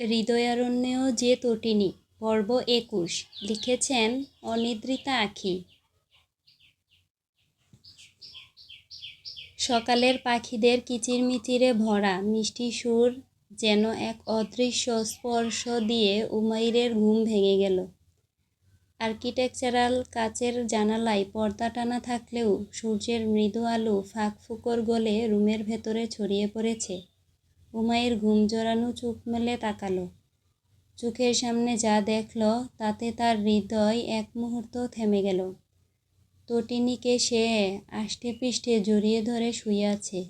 হৃদয়ারণ্যেও যে তটিনী, পর্ব একুশ, লিখেছেন অনিদ্রিতা আখি। সকালের পাখিদের কিচিরমিচিরে ভরা, মিষ্টি সুর যেন এক অদৃশ্য স্পর্শ দিয়ে উমাইরের ঘুম ভেঙে গেল। আর্কিটেকচারাল কাচের জানালায় পর্দা টানা থাকলেও সূর্যের মৃদু আলো ফাঁক ফুকর গলে রুমের ভেতরে ছড়িয়ে পড়েছে। উমাইর ঘুম জড়ানো চোখ মেলে তাকালো। চোখের সামনে যা দেখল, তাতে তার হৃদয় এক মুহূর্ত থেমে গেল। তটিনীকে সে আষ্টে পৃষ্ঠে জড়িয়ে ধরে শুয়ে আছে।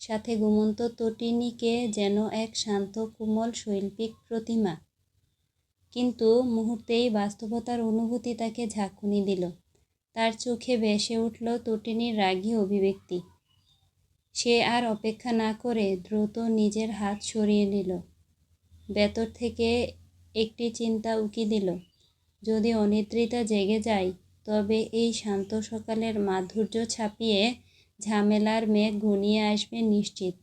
সাথে ঘুমন্ত তটিনীকে যেন এক শান্ত, কোমল, শৈল্পিক প্রতিমা। কিন্তু মুহূর্তেই বাস্তবতার অনুভূতি তাকে ঝাঁকুনি দিল। তার চোখে ভেসে উঠল তটিনীর রাগী অভিব্যক্তি। সে আর অপেক্ষা না করে দ্রুত নিজের হাত সরিয়ে নিল। ভেতর থেকে একটি চিন্তা উকি দিল, যদি অনিদ্রিতা জেগে যায়, তবে এই শান্ত সকালের মাধুর্য ছাপিয়ে ঝামেলার মেঘ ঘনিয়ে আসবে নিশ্চিত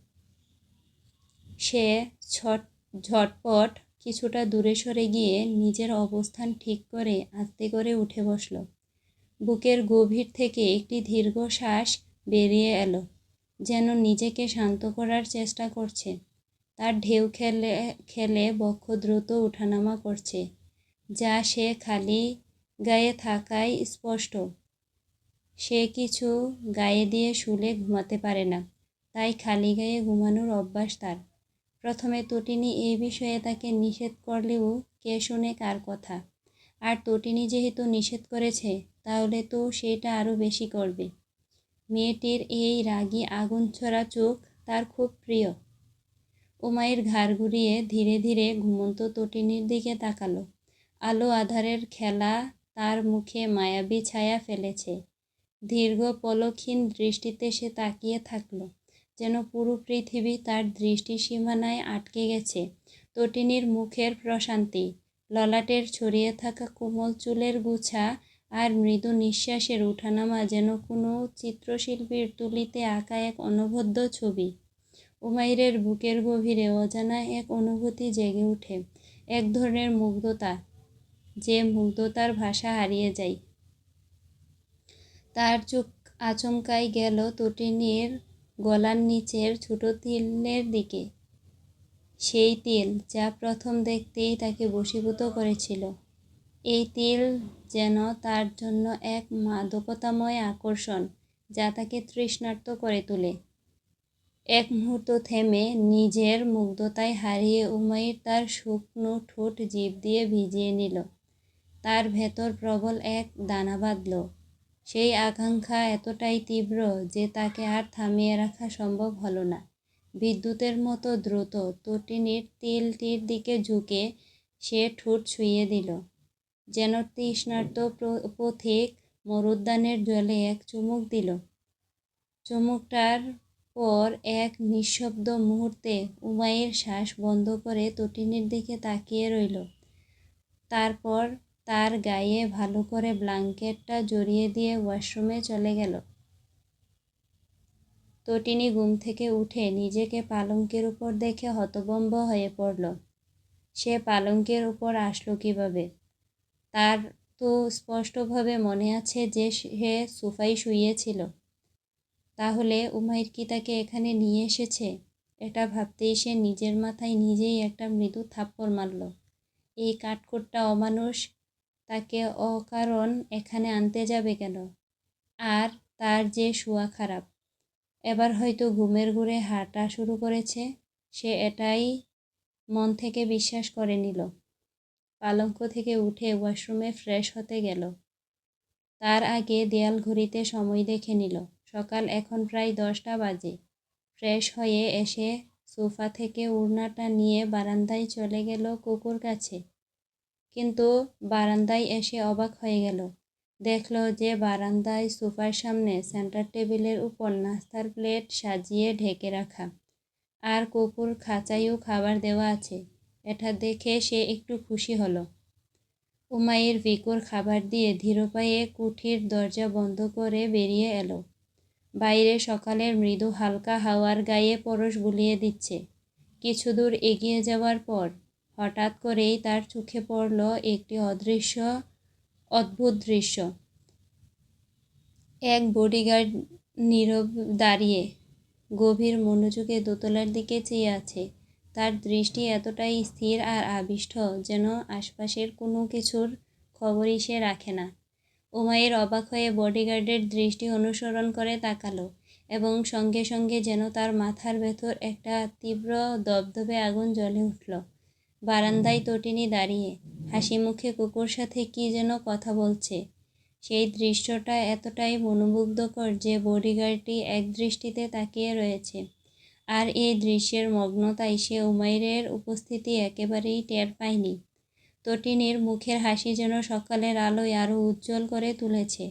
সে ছট, ঝটপট কিছুটা দূরে সরে গিয়ে নিজের অবস্থান ঠিক করে আস্তে করে উঠে বসল। বুকের গভীর থেকে একটি দীর্ঘ শ্বাস বেরিয়ে এলো। যেন নিজেকে শান্ত করার চেষ্টা করছে। তার ঢেউ খেলে খেলে বক্ষ দ্রুত উঠানামা করছে, যা সে খালি গায়ে থাকায় স্পষ্ট। সে কিছু গায়ে দিয়ে শুলে ঘুমাতে পারে না, তাই খালি গায়ে ঘুমানোর অভ্যাস তার। প্রথমে তটিনী এই বিষয়ে তাকে নিষেধ করলেও কে শুনে কার কথা। আর তটিনী যেহেতু নিষেধ করেছে, তাহলে তো সেটা আরও বেশি করবে। মেয়েটির এই রাগী আগুন ছড়া চোখ তার খুব প্রিয়। উমাইর ঘাড় ঘুরিয়ে ধীরে ধীরে ঘুমন্ত তটিনীর দিকে তাকালো। আলো আধারের খেলা তার মুখে মায়াবী ছায়া ফেলেছে। দীর্ঘ পলক্ষীন দৃষ্টিতে সে তাকিয়ে থাকল, যেন পুরো পৃথিবী তার দৃষ্টি সীমানায় আটকে গেছে। তটিনীর মুখের প্রশান্তি, ললাটের ছড়িয়ে থাকা কোমল চুলের গুছা আর মৃদু নিঃশ্বাসের উঠানামা যেন কোনো চিত্রশিল্পীর তুলিতে আঁকা এক অনবদ্য ছবি। উমাইরের বুকের গভীরে অজানা এক অনুভূতি জেগে ওঠে, এক ধরনের মুগ্ধতা, যে মুগ্ধতার ভাষা হারিয়ে যায়। তার চোখ আচমকাই গেল তটিনীর গলার নিচের ছোট তিলের দিকে। সেই তিল যা প্রথম দেখতেই তাকে বশীভূত করেছিল। এই তিল যেন তার জন্য এক মাদকতাময় আকর্ষণ, যা তাকে তৃষ্ণার্ত করে তোলে। এক মুহূর্ত থেমে নিজের মুগ্ধতায় হারিয়ে উমাইর তার শুকনো ঠোঁট জীব দিয়ে ভিজিয়ে নিল। তার ভেতর প্রবল এক দানা বাঁধল। সেই আকাঙ্ক্ষা এতটাই তীব্র যে তাকে আর থামিয়ে রাখা সম্ভব হলো না। বিদ্যুতের মতো দ্রুত তটিনীর তিলটির দিকে ঝুঁকে সে ঠোঁট ছুঁয়ে দিল। যেন তৃষ্ণার্ত পথিক মরুদ্যানের জলে এক চুমুক দিল। চুমুকটার পর এক নিঃশব্দ মুহূর্তে উমাইয়ের শ্বাস বন্ধ করে তটিনীর দিকে তাকিয়ে রইল। তারপর তার গায়ে ভালো করে ব্ল্যাঙ্কেটটা জড়িয়ে দিয়ে ওয়াশরুমে চলে গেল। তটিনী ঘুম থেকে উঠে নিজেকে পালঙ্কের উপর দেখে হতবম্ব হয়ে পড়ল। সে পালঙ্কের উপর আসলো কীভাবে? তার তো স্পষ্টভাবে মনে আছে যে সে সোফায় শুয়েছিল তাহলে উমাইর কি তাকে এখানে নিয়ে এসেছে? এটা ভাবতেই সে নিজের মাথায় নিজেই একটা মৃদু থাপ্পড় মারল। এই কাঠকোটটা অমানুষ তাকে অকারণ এখানে আনতে যাবে কেন? আর তার যে শোয়া খারাপ। এবার হয়তো ঘুমের ঘুরে হাঁটা শুরু করেছে। সে এটাই মন থেকে বিশ্বাস করে নিল। পালঙ্ক থেকে উঠে ওয়াশরুমে ফ্রেশ হতে গেল। তার আগে দেয়াল ঘড়িতে সময় দেখে নিল। সকাল এখন প্রায় দশটা বাজে। ফ্রেশ হয়ে এসে সোফা থেকে উড়নাটা নিয়ে বারান্দায় চলে গেল কুকুর কাছে। কিন্তু বারান্দায় এসে অবাক হয়ে গেল। দেখল যে বারান্দায় সোফার সামনে সেন্টার টেবিলের উপর নাস্তার প্লেট সাজিয়ে ঢেকে রাখা। আর কুকুর খাঁচাইও খাবার দেওয়া আছে। এটা দেখে সে একটু খুশি হলো। উমাইর ভিকুর খাবার দিয়ে ধীরপায়ে কুঠির দরজা বন্ধ করে বেরিয়ে এলো। বাইরে সকালের মৃদু হালকা হাওয়ার গায়ে পরশ বুলিয়ে দিচ্ছে। কিছু দূর এগিয়ে যাওয়ার পর হঠাৎ করেই তার চোখে পড়ল একটি অদৃশ্য, অদ্ভুত দৃশ্য। এক বডিগার্ড নীরব দাঁড়িয়ে গভীর মনোযোগে দোতলার দিকে চেয়ে আছে। তার দৃষ্টি এতটাই স্থির আর আবিষ্ট যেন আশপাশের কোনো কিছুর খবরই সে রাখে না। উমাইয়ের অবাক হয়ে বডিগার্ডের দৃষ্টি অনুসরণ করে তাকালো এবং সঙ্গে সঙ্গে যেন তার মাথার ভেতর একটা তীব্র দবদবে আগুন জ্বলে উঠল। বারান্দায় তটিনী দাঁড়িয়ে হাসি মুখে কুকুর সাথে কি যেন কথা বলছে। সেই দৃশ্যটা এতটাই মনোমুগ্ধকর যে বডিগার্ডটি এক দৃষ্টিতে তাকিয়ে রয়েছে। আর এই দৃশ্যের মগ্নতায় সে উমাইরের উপস্থিতি একেবারেই টের পায়নি। তটিনীর মুখের হাসি যেন সকালের আলোয় আরও উজ্জ্বল করে তুলেছে।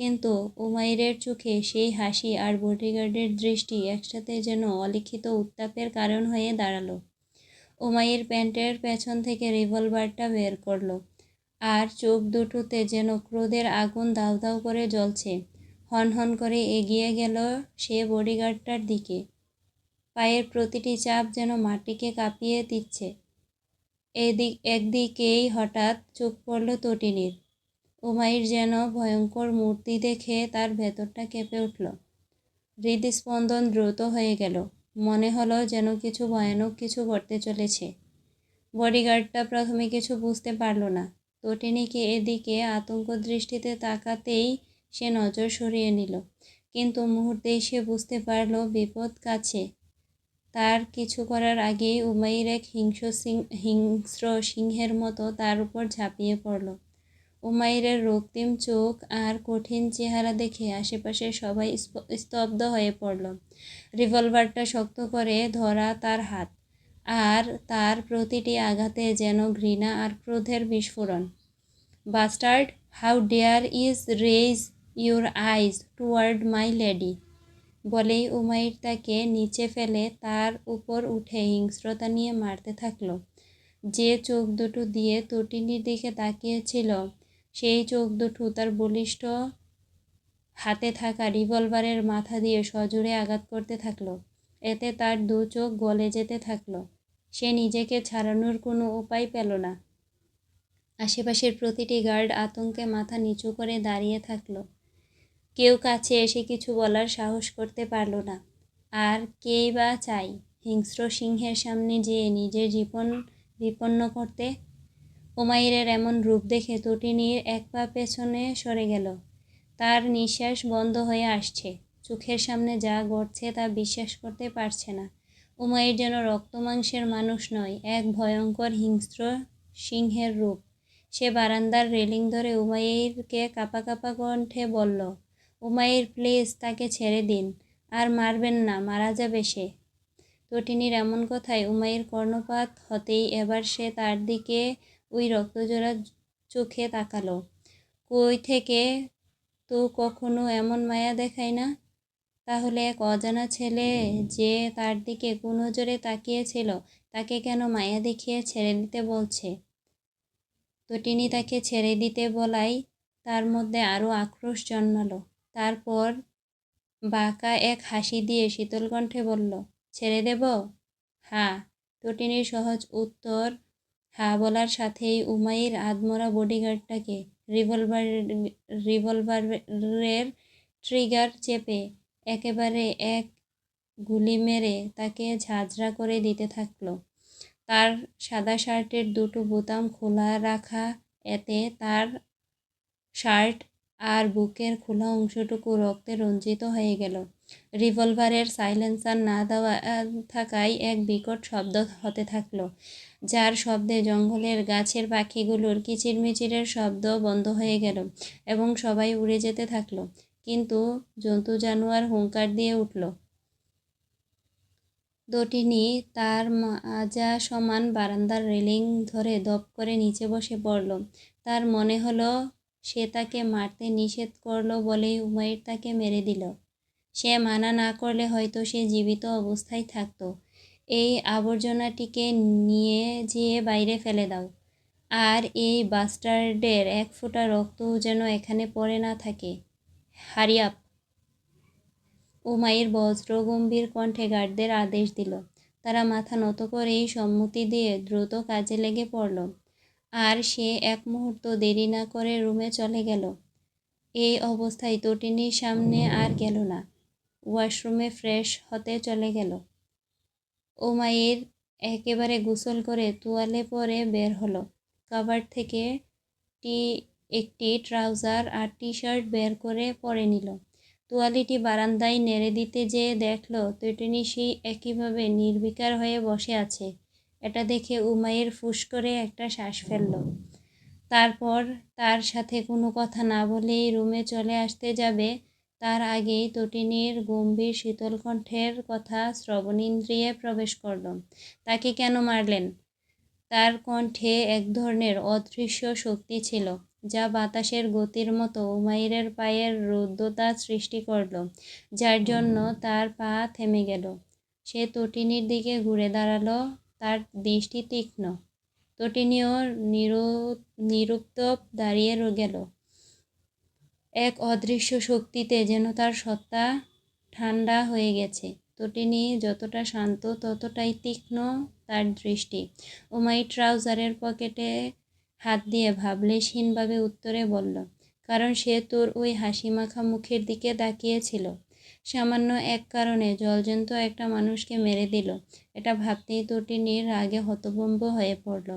কিন্তু উমাইরের চোখে সেই হাসি আর বডিগার্ডের দৃষ্টি একসাথে যেন অলিখিত উত্তাপের কারণ হয়ে দাঁড়াল। উমাইয়ের প্যান্টের পেছন থেকে রিভলভারটা বের করল আর চোখ দুটোতে যেন ক্রোধের আগুন দাউ দাউ করে জ্বলছে। হন হন করে এগিয়ে গেল সে বডিগার্ডটার দিকে। পায়ের প্রতিটি চাপ যেন মাটিকে কাঁপিয়ে দিচ্ছে। এদিক, একদিকেই হঠাৎ চোখ পড়ল তটিনীর। উমাইর যেন ভয়ঙ্কর মূর্তি দেখে তার ভেতরটা কেঁপে উঠল। হৃদস্পন্দন দ্রুত হয়ে গেল। মনে হলো যেন কিছু ভয়ানক কিছু ঘটতে চলেছে। বডিগার্ডটা প্রথমে কিছু বুঝতে পারল না। তটিনীকে এদিকে আতঙ্ক দৃষ্টিতে তাকাতেই সে নজর সরিয়ে নিল। কিন্তু মুহূর্তেই সে বুঝতে পারল বিপদ কাছে। তার কিছু করার আগেই উমাইর এক হিংস্র সিং, হিংস্র সিংহের মতো তার উপর ঝাঁপিয়ে পড়ল। উমাইরের রক্তিম চোখ আর কঠিন চেহারা দেখে আশেপাশে সবাই স্তব্ধ হয়ে পড়ল। রিভলভারটা শক্ত করে ধরা তার হাত আর তার প্রতিটি আঘাতে যেন ঘৃণা আর ক্রোধের বিস্ফোরণ। Bastard, how dare is raise your eyes toward my lady? বলেই উমাইর তাকে নিচে ফেলে তার উপর উঠে হিংস্রতা নিয়ে মারতে থাকল। যে চোখ দুটো দিয়ে তটিনীর দিকে তাকিয়েছিল, সেই চোখ দুটো তার বলিষ্ঠ হাতে থাকা রিভলভারের মাথা দিয়ে সজোরে আঘাত করতে থাকল। এতে তার দু চোখ গলে যেতে থাকল। সে নিজেকে ছাড়ানোর কোনো উপায় পেল না। আশেপাশের প্রতিটি গার্ড আতঙ্কে মাথা নিচু করে দাঁড়িয়ে থাকল। কেউ কাছে এসে কিছু বলার সাহস করতে পারল না। আর কেই বা চাই? হিংস্র সিংহের সামনে যেয়ে নিজের জীবন বিপন্ন করতে? উমাইরের এমন রূপ দেখে তটিনীর এক পা পেছনে সরে গেল। তার নিঃশ্বাস বন্ধ হয়ে আসছে। চোখের সামনে যা ঘটছে তা বিশ্বাস করতে পারছে না। উমাইর যেন রক্তমাংসের মানুষ নয়, এক ভয়ঙ্কর হিংস্র সিংহের রূপ। সে বারান্দার রেলিং ধরে উমাইরকে কাপা কাপা কণ্ঠে বলল উমাইর প্লিজ তাকে ছেড়ে দিন, আর মারবেন না, মারা যাবে সে। তটিনীর এমন কথায় উমাইর কর্ণপাত হতেই এবার সে তার দিকে ওই রক্তজোড়া চোখে তাকালো। কই থেকে? তো কখনো এমন মায়া দেখায় না? তাহলে এক অজানা ছেলে যে তার দিকে কোনো জোরে তাকিয়েছিল, তাকে কেন মায়া দেখিয়ে ছেড়ে দিতে বলছে? তটিনী তাকে ছেড়ে দিতে বলাই তার মধ্যে আরও আক্রোশ জন্মালো। তারপর বাঁকা এক হাসি দিয়ে শীতল কণ্ঠে বলল, ছেড়ে দেব? হ্যাঁ। তটিনীর সহজ উত্তর হ্যাঁ বলার সাথেই উমাইর আদমরা বডিগার্ডটাকে রিভলভার রিভলভারের ট্রিগার চেপে একেবারে এক গুলি মেরে তাকে ঝাঁঝরা করে দিতে থাকল। তার সাদা শার্টের দুটো বোতাম খোলা রাখা, এতে তার শার্ট আর বুকের খোলা অংশটুকু রক্তে রঞ্জিত হয়ে গেল। রিভলভারের সাইলেন্সার না দেওয়া থাকায় এক বিকট শব্দ হতে থাকল, যার শব্দে জঙ্গলের গাছের পাখিগুলোর কিচিরমিচিরের শব্দ বন্ধ হয়ে গেল এবং সবাই উড়ে যেতে থাকল। কিন্তু জন্তু জানোয়ার হুঙ্কার দিয়ে উঠল, দটিনি, তার মাজা সমান বারান্দার রেলিং ধরে দপ করে নিচে বসে পড়ল। তার মনে হলো সে তাকে মারতে নিষেধ করল বলেই উমাইর তাকে মেরে দিল। সে মানা না করলে হয়তো সে জীবিত অবস্থায় থাকতো। এই আবর্জনাটিকে নিয়ে যেয়ে বাইরে ফেলে দাও। আর এই বাস্টার্ডের এক ফোঁটা রক্ত যেন এখানে পড়ে না থাকে। হারিয়াপ উমাইর বজ্র গম্ভীর কণ্ঠে গার্ডদের আদেশ দিল। তারা মাথা নত করেই সম্মতি দিয়ে দ্রুত কাজে লেগে পড়ল। আর সে এক মুহূর্ত দেরি না করে রুমে চলে গেল। এই অবস্থায় তটিনীর সামনে আর গেল না। ওয়াশরুমে ফ্রেশ হতে চলে গেল। ওমাইর একেবারে গোসল করে তোয়ালে পরে বের হলো। কাবার থেকে টি, একটি ট্রাউজার আর টি শার্ট বের করে পরে নিল। তোয়ালিটি বারান্দায় নেড়ে দিতে যেয়ে দেখল তটিনী সেই একইভাবে নির্বিকার হয়ে বসে আছে। এটা দেখে উমাইয়ের ফুস করে একটা শ্বাস ফেলল। তারপর তার সাথে কোনো কথা না বলেই রুমে চলে আসতে যাবে। তার আগেই তটিনীর গম্ভীর শীতল কণ্ঠের কথা শ্রবণেন্দ্রিয়ে প্রবেশ করল। তাকে কেন মারলেন? তার কণ্ঠে এক ধরনের অদৃশ্য শক্তি ছিল, যা বাতাসের গতির মতো উমাইরের পায়ের রুদ্ধতা সৃষ্টি করল, যার জন্য তার পা থেমে গেল। সে তটিনীর দিকে ঘুরে দাঁড়াল তার দৃষ্টি তীক্ষ্ণ। তটিনীও নিরু নিরুপ্তপ দাঁড়িয়ে গেল। এক অদৃশ্য শক্তিতে যেন তার সত্তা ঠান্ডা হয়ে গেছে। তটিনী যতটা শান্ত, ততটাই তীক্ষ্ণ তার দৃষ্টি। উমাই ট্রাউজারের পকেটে হাত দিয়ে ভাবলেশহীনভাবে উত্তরে বলল, কারণ সে তোর ওই হাসি মাখা মুখের দিকে তাকিয়েছিল। সামান্য এক কারণে জলজন্ত একটা মানুষকে মেরে দিল। এটা ভাবতেই তটিনীর রাগে হতভম্ব হয়ে পড়ল।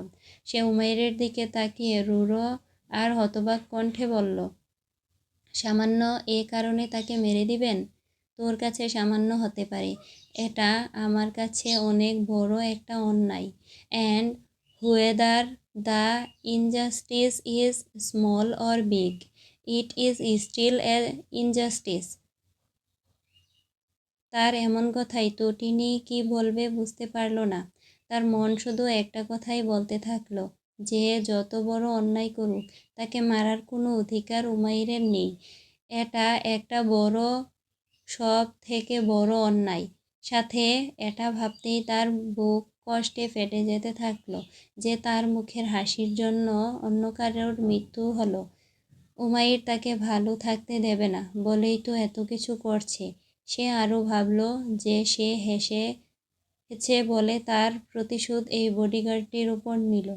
সে উমাইরের দিকে তাকিয়ে রুড়ো আর হতবাক কণ্ঠে বলল, সামান্য এ কারণে তাকে মেরে দিবেন? তোর কাছে সামান্য হতে পারে। এটা আমার কাছে অনেক বড় একটা অন্যায়। And whether the injustice is small or big. It is still a injustice. তার এমন কথাই তটিনী কি বলবে বুঝতে পারল না। তার মন শুধু একটা কথাই বলতে থাকল, যে যত বড় অন্যায় করুক, তাকে মারার কোনো অধিকার উমাইরের নেই। এটা একটা বড়, সব থেকে বড় অন্যায়। সাথে এটা ভাবতেই তার বুক কষ্টে ফেটে যেতে থাকল, যে তার মুখের হাসির জন্য অন্য কারোর মৃত্যু হলো। উমাইর তাকে ভালো থাকতে দেবে না, বলেই তো এত কিছু করছে। সে আরও ভাবল যে সে হেসে হেছে বলে তার প্রতিশোধ এই বডিগার্ডটির উপর নিল।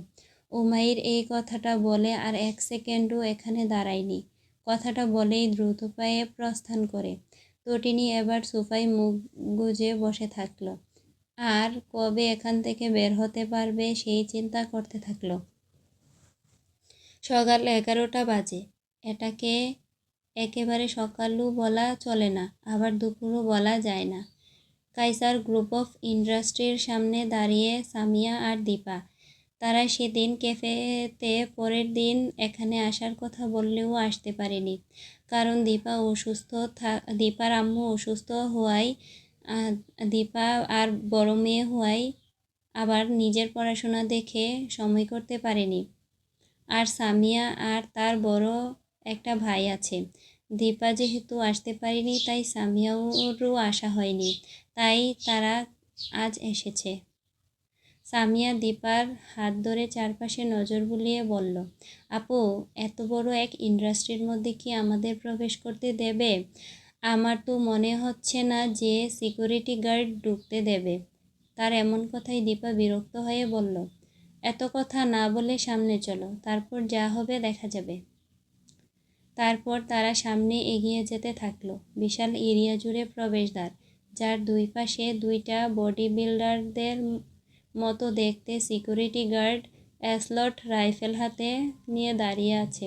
উমাইর এই কথাটা বলে আর এক সেকেন্ডও এখানে দাঁড়ায়নি। কথাটা বলেই দ্রুত পায়ে প্রস্থান করে। তটিনি এবার সোফায় মুখ গুজে বসে থাকল। আর কবে এখান থেকে বের হতে পারবে সেই চিন্তা করতে থাকল। সকাল এগারোটা বাজে। এটাকে একেবারে সকালও বলা চলে না, আবার দুপুরও বলা যায় না। কাইসার গ্রুপ অফ ইন্ডাস্ট্রির সামনে দাঁড়িয়ে সামিয়া আর দীপা। তারা সেদিন ক্যাফেতে পরের দিন এখানে আসার কথা বললেও আসতে পারেনি। কারণ দীপা অসুস্থ থা, দীপার আম্মু অসুস্থ হওয়ায় দীপা আর বড় মেয়ে হওয়ায় আবার নিজের পড়াশোনা দেখে সময় করতে পারেনি। আর সামিয়া আর তার বড় একটা ভাই আছে। দীপা যেহেতু আসতে পারেনি, তাই সামিয়ারও আসা হয়নি। তাই তারা আজ এসেছে। সামিয়া দীপার হাত ধরে চারপাশে নজর বুলিয়ে বলল, আপু, এত বড় এক ইন্ডাস্ট্রির মধ্যে কি আমাদের প্রবেশ করতে দেবে? আমার তো মনে হচ্ছে না যে সিকিউরিটি গার্ড ঢুকতে দেবে। তার এমন কথাই দীপা বিরক্ত হয়ে বলল, এত কথা না বলে সামনে চলো, তারপর যা হবে দেখা যাবে। তারপর তারা সামনে এগিয়ে যেতে থাকল। বিশাল এরিয়া জুড়ে প্রবেশদ্বার, যার দুই পাশে দুইটা বডি বিল্ডারদের মতো দেখতে সিকিউরিটি গার্ড অ্যাসলট রাইফেল হাতে নিয়ে দাঁড়িয়ে আছে।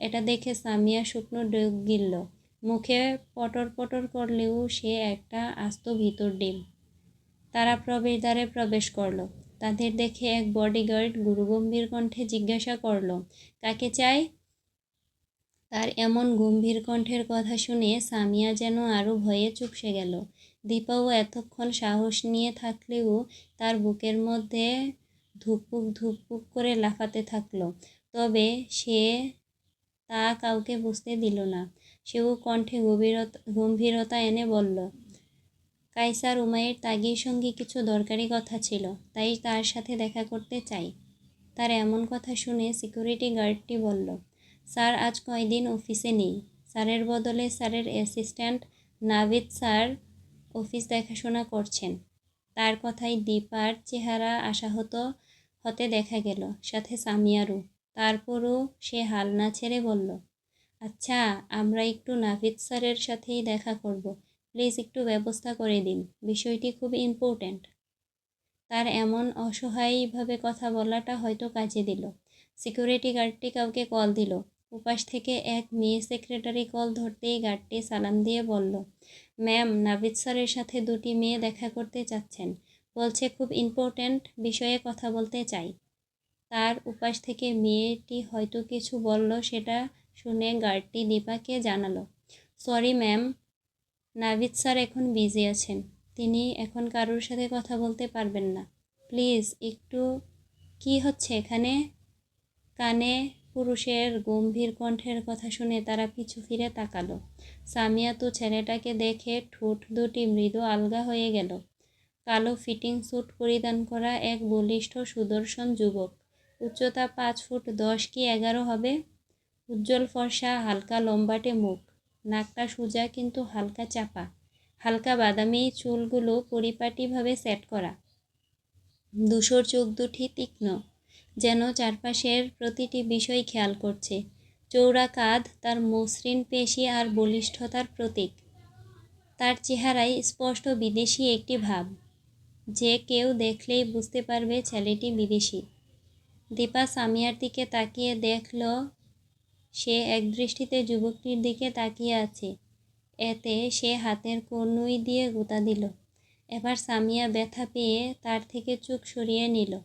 এটা দেখে সামিয়া শুকনো ডুব গিলল। মুখে পটর পটর করলেও সে একটা আস্ত ভিতর ডিম। তারা প্রবেশদ্বারে প্রবেশ করল। তাদের দেখে এক বডিগার্ড গুরুগম্ভীর কণ্ঠে জিজ্ঞাসা করল, কাকে চাই? তার এমন গম্ভীর কণ্ঠের কথা শুনে সামিয়া যেন আরও ভয়ে চুপসে গেল। দীপাও এতক্ষণ সাহস নিয়ে থাকলেও তার বুকের মধ্যে ধুকপুক ধুকপুক করে লাফাতে থাকল। তবে সে তা কাউকে বুঝতে দিল না। সেও কণ্ঠে গভীরতা গম্ভীরতা এনে বলল কাইসার উমায়ের তাগির সঙ্গে কিছু দরকারি কথা ছিল, তাই তার সাথে দেখা করতে চাই। তার এমন কথা শুনে সিকিউরিটি গার্ডটি বলল স্যার, আজ কয়দিন অফিসে নেই। স্যারের বদলে স্যারের অ্যাসিস্ট্যান্ট নাভিদ স্যার অফিস দেখাশোনা করছেন। তার কথায় দীপার চেহারা আশাহত হতে দেখা গেল, সাথে সামিয়ারও। তারপরও সে হাল না ছেড়ে বলল আচ্ছা আমরা একটু নাভিদ স্যারের সাথেই দেখা করব। প্লিজ একটু ব্যবস্থা করে দিন। বিষয়টি খুব ইম্পর্ট্যান্ট। তার এমন অসহায়ভাবে কথা বলাটা হয়তো কাজে দিল। সিকিউরিটি গার্ডটি কাউকে কল দিল। উপাস থেকে এক মেয়ে সেক্রেটারি কল ধরতেই গার্ডটি সালাম দিয়ে বলল, ম্যাম নাভিদ স্যারের সাথে দুটি মেয়ে দেখা করতে চাচ্ছেন। বলছে খুব ইম্পর্ট্যান্ট বিষয়ে কথা বলতে চাই। তার উপাস থেকে মেয়েটি হয়তো কিছু বলল সেটা শুনে গার্ডটি দীপাকে জানালো, সরি, ম্যাম নাভিদ স্যার এখন বিজি আছেন। তিনি এখন কারোর সাথে কথা বলতে পারবেন না। প্লিজ, একটু কি হচ্ছে এখানে? কানে পুরুষের গম্ভীর কণ্ঠের কথা শুনে তারা পিছু ফিরে তাকালো। সামিয়া তো ছেলেটাকে দেখে ঠোঁট দুটি মৃদু আলগা হয়ে গেল। কালো ফিটিং স্যুট পরিধান করা এক বলিষ্ঠ সুদর্শন যুবক। উচ্চতা পাঁচ ফুট দশ কি এগারো হবে? উজ্জ্বল ফর্সা, হালকা লম্বাটে মুখ। নাকটা সোজা কিন্তু হালকা চাপা। হালকা বাদামি চুলগুলো পরিপাটিভাবে সেট করা। দুশোর চোখ দুটি তীক্ষ্ণ। যেন চারপাশের প্রতিটি বিষয় খেয়াল করছে। চৌড়া কাঁধ তার মসৃণ পেশি আর বলিষ্ঠতার প্রতীক। তার চেহারায় স্পষ্ট বিদেশি একটি ভাব। যে কেউ দেখলেই বুঝতে পারবে ছেলেটি বিদেশি। দীপা সামিয়ার দিকে তাকিয়ে দেখল, সে একদৃষ্টিতে যুবকটির দিকে তাকিয়ে আছে। এতে সে হাতের কনুই দিয়ে গোতা দিল। এবার সামিয়া ব্যথা পেয়ে তার থেকে চোখ সরিয়ে নিল।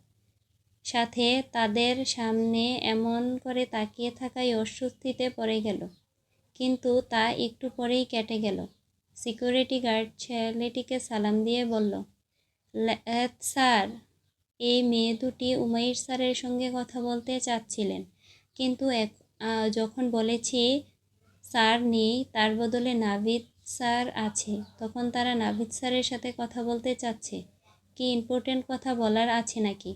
সাথে তাদের সামনে এমন করে তাকিয়ে থাকায় অস্বস্তিতে পড়ে গেল। কিন্তু তা একটু পরেই কেটে গেল। সিকিউরিটি গার্ড ছেলেটিকে সালাম দিয়ে বলল স্যার, এই মেয়ে দুটি উমাইর স্যারের সঙ্গে কথা বলতে চাচ্ছিলেন। কিন্তু এক যখন বলেছি, স্যার নেই, তার বদলে নাভিদ স্যার আছে, তখন তারা নাভিদ স্যারের সাথে কথা বলতে চাচ্ছে। কি ইম্পর্টেন্ট কথা বলার আছে নাকি?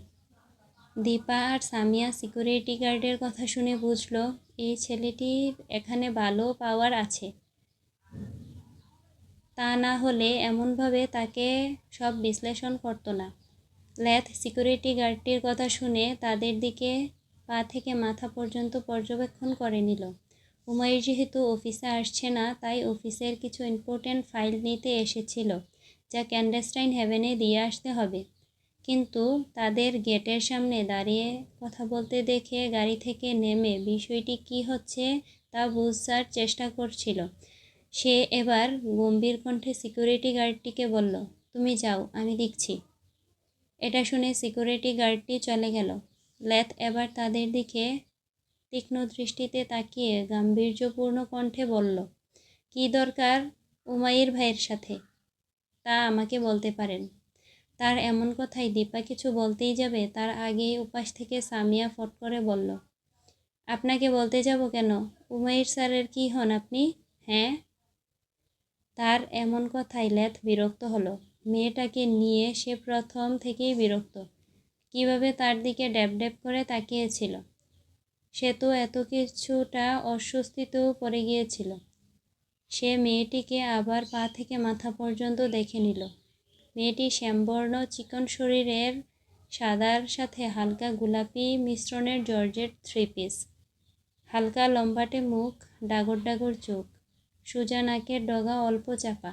দীপা আর সামিয়া সিকিউরিটি গার্ডের কথা শুনে বুঝল, এই ছেলেটির এখানে ভালো পাওয়ার আছে। তা না হলে এমনভাবে তাকে সব বিশ্লেষণ করতো না। ল্যাথ সিকিউরিটি গার্ডটির কথা শুনে তাদের দিকে পা থেকে মাথা পর্যন্ত পর্যবেক্ষণ করে নিল। উমাইর যেহেতু অফিসে আসছে না, তাই অফিসের কিছু ইম্পর্টেন্ট ফাইল নিতে এসেছিল, যা ক্যান্ডেস্টাইন হেভেনে দিয়ে আসতে হবে। কিন্তু তাদের গেটের সামনে দাঁড়িয়ে কথা বলতে দেখে গাড়ি থেকে নেমে বিষয়টি কি হচ্ছে তা বুঝার চেষ্টা করছিল। সে এবার গম্ভীর কণ্ঠে সিকিউরিটি গার্ডটিকে বলল, তুমি যাও, আমি দেখছি। এটা শুনে সিকিউরিটি গার্ডটি চলে গেল। লেথ এবার তাদের দিকে তীক্ষ্ণ দৃষ্টিতে তাকিয়ে গাম্ভীর্যপূর্ণ কণ্ঠে বলল, কি দরকার উমাইর ভাইয়ের সাথে? তা আমাকে বলতে পারেন। তার এমন কথাই দীপা কিছু বলতেই যাবে, তার আগেই উপাস থেকে সামিয়া ফট করে বলল, আপনাকে বলতে যাব কেন? উমাইর স্যারের কি হন আপনি? হ্যাঁ? তার এমন কথাই লেথ বিরক্ত হলো। মেয়েটাকে নিয়ে সে প্রথম থেকেই বিরক্ত। কীভাবে তার দিকে ড্যাব ড্যাব করে তাকিয়েছিল? সে তো এত কিছুটা অস্বস্তিতেও পড়ে গিয়েছিল। সে মেয়েটিকে আবার পা থেকে মাথা পর্যন্ত দেখে নিল। মেয়েটি শ্যামবর্ণ চিকন শরীরের সাদার সাথে হালকা গোলাপি মিশ্রণের জর্জেট থ্রি পিস। হালকা লম্বাটে মুখ, ডাগর ডাগর চোখ, সোজা নাকের ডগা অল্প চাপা,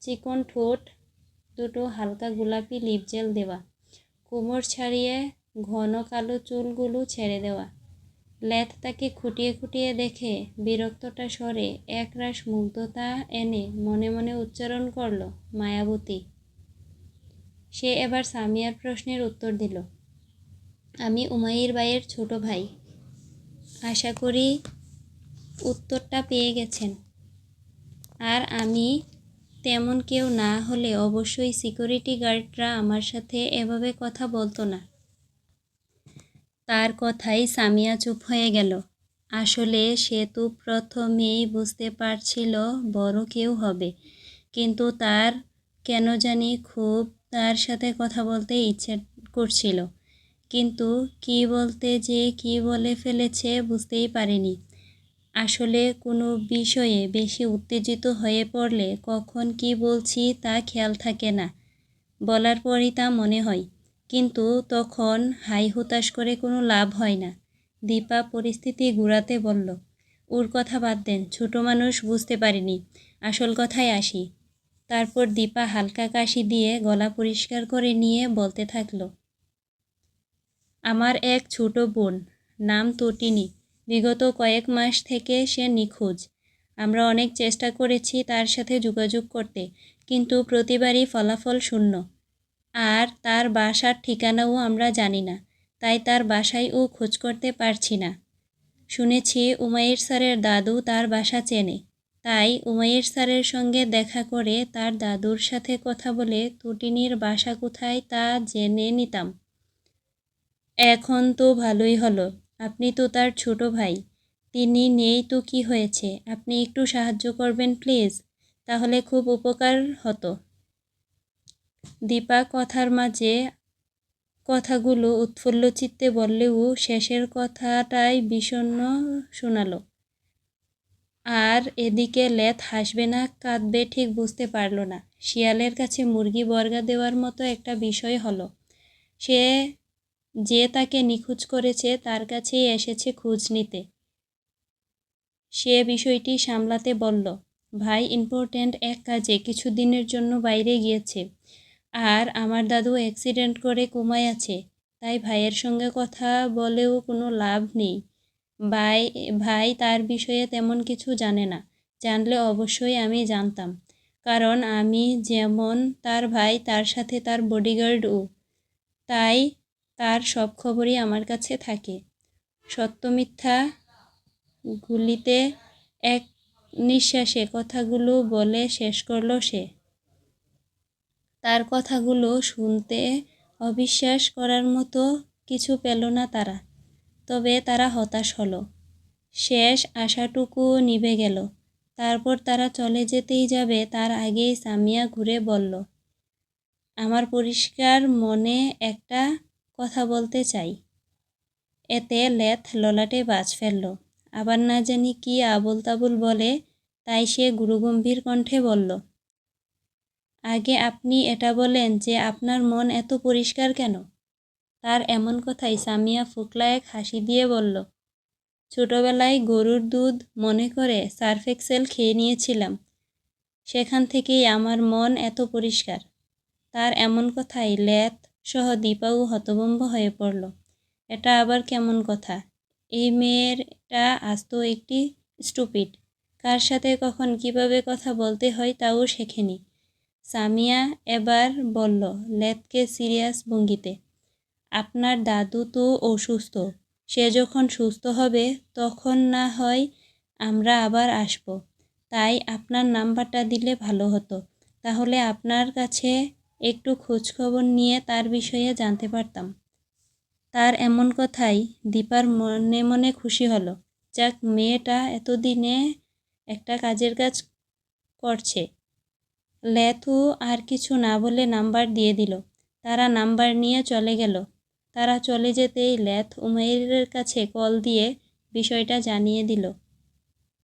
চিকন ঠোঁট, দুটো হালকা গোলাপি লিপ লিপজেল দেওয়া, কোমর ছাড়িয়ে ঘন কালো চুলগুলো ছেড়ে দেওয়া। লেথ তাকে খুঁটিয়ে খুঁটিয়ে দেখে বিরক্তটা সরে একরাশ মুগ্ধতা এনে মনে মনে উচ্চারণ করল, মায়াবতী। সে এবার সামিয়ার প্রশ্নের উত্তর দিল, আমি উমাইর বাইয়ের ছোট ভাই। আশা করি উত্তরটা পেয়ে গেছেন। আর আমি তেমন কেউ না হলে অবশ্যই সিকিউরিটি গার্ডরা আমার সাথে এভাবে কথা বলতো না। তার কথাই সামিয়া চুপ হয়ে গেল। আসলে সে তো প্রথমেই বুঝতে পারছিল বড় কেউ হবে, কিন্তু তার কেন জানি খুব তার সাথে কথা বলতে ইচ্ছে করছিল। কিন্তু কি বলতে যে কি বলে ফেলেছে বুঝতেই পারেনি। আসলে কোনো বিষয়ে বেশি উত্তেজিত হয়ে পড়লে কখন কি বলছি তা খেয়াল থাকে না, বলার পরই তা মনে হয়। কিন্তু তখন হাই হুতাশ করে কোনো লাভ হয় না। দীপা পরিস্থিতি ঘুরাতে বলল, ওর কথা বাদ দেন, ছোট মানুষ বুঝতে পারিনি। আসল কথায় আসি। তারপর দীপা হালকা কাশি দিয়ে গলা পরিষ্কার করে নিয়ে বলতে থাকল, আমার এক ছোট বোন, নাম তটিনী। বিগত কয়েক মাস থেকে সে নিখোঁজ। আমরা অনেক চেষ্টা করেছি তার সাথে যোগাযোগ করতে, কিন্তু প্রতিবারই ফলাফল শূন্য। আর তার বাসার ঠিকানাও আমরা জানি না, তাই তার বাসায় ও খোঁজ করতে পারছি না। শুনেছি উমাইর স্যারের দাদু তার বাসা চেনে। তাই উমাইর স্যারের সঙ্গে দেখা করে তার দাদুর সাথে কথা বলে তুটিনির বাসা কোথায় তা জেনে নিতাম। এখন তো ভালোই হলো, আপনি তো তার ছোট ভাই। তিনি নেই তো কি হয়েছে? আপনি একটু সাহায্য করবেন প্লিজ? তাহলে খুব উপকার হতো। দীপা কথার মাঝে কথাগুলো উৎফুল্ল চিত্তে বললেও শেষের কথাটাই বিষণ্ণ শোনালো। আর এদিকে লেথ হাসবে না, কাঁদবে ঠিক বুঝতে পারল না। শিয়ালের কাছে মুরগি বর্গা দেওয়ার মতো একটা বিষয় হলো। সে যে তাকে নিখোঁজ করেছে, তার কাছেই এসেছে খোঁজ নিতে। সে বিষয়টি সামলাতে বলল, ভাই ইম্পর্ট্যান্ট এক কাজে কিছুদিনের জন্য বাইরে গিয়েছে। আর আমার দাদু অ্যাক্সিডেন্ট করে কোমায় আছে। তাই ভাইয়ের সঙ্গে কথা বলেও কোনো লাভ নেই। ভাই ভাই তার বিষয়ে তেমন কিছু জানে না। জানলে অবশ্যই আমি জানতাম। কারণ আমি যেমন তার ভাই, তার সাথে তার বডিগার্ডও তাই তার সব খবরই আমার কাছে থাকে। সত্য মিথ্যা গুলিতে এক নিঃশ্বাসে কথাগুলো বলে শেষ করল সে। তার কথাগুলো শুনতে অবিশ্বাস করার মতো কিছু পেল না তারা। তবে তারা হতাশ হলো। শেষ আশাটুকু নিভে গেল। তারপর তারা চলে যেতেই যাবে তার আগেই সামিয়া ঘুরে বলল, আমার পরিষ্কার মনে একটা কথা বলতে চাই। এতে লেথ ললাটে বাজ ফেলল। আবার না জানি কি আবুল তাবুল বলে, তাই সে গুরুগম্ভীর কণ্ঠে বলল, আগে আপনি এটা বলেন যে আপনার মন এত পরিষ্কার কেন? তার এমন কথাই সামিয়া ফুকলা এক হাসি দিয়ে বলল, ছোটবেলায় গরুর দুধ মনে করে সার্ফ এক্সেল খেয়ে নিয়েছিলাম। সেখান থেকেই আমার মন এত পরিষ্কার। তার এমন কথাই লেথ সহ দীপাও হতভম্ব হয়ে পড়ল। এটা আবার কেমন কথা? এই মেয়েরটা আস্ত একটি স্টুপিড। কার সাথে কখন কীভাবে কথা বলতে হয় তাও শেখেনি। সামিয়া এবার বলল লেথকে সিরিয়াস ভঙ্গিতে আপনার দাদু তো অসুস্থ, সে যখন সুস্থ হবে তখন না হয় আমরা আবার আসব। তাই আপনার নাম্বারটা দিলে ভালো হতো। তাহলে আপনার কাছে একটু খোঁজখবর নিয়ে তার বিষয়ে জানতে পারতাম। তার এমন কথাই দীপার মনে মনে খুশি হলো। যাক, মেয়েটা এতদিনে একটা কাজের কাজ করছে। লেথু আর কিছু না বলে নাম্বার দিয়ে দিল। তারা নাম্বার নিয়ে চলে গেল। তারা চলে যেতেই ল্যাথ উমাইরের কাছে কল দিয়ে বিষয়টা জানিয়ে দিল।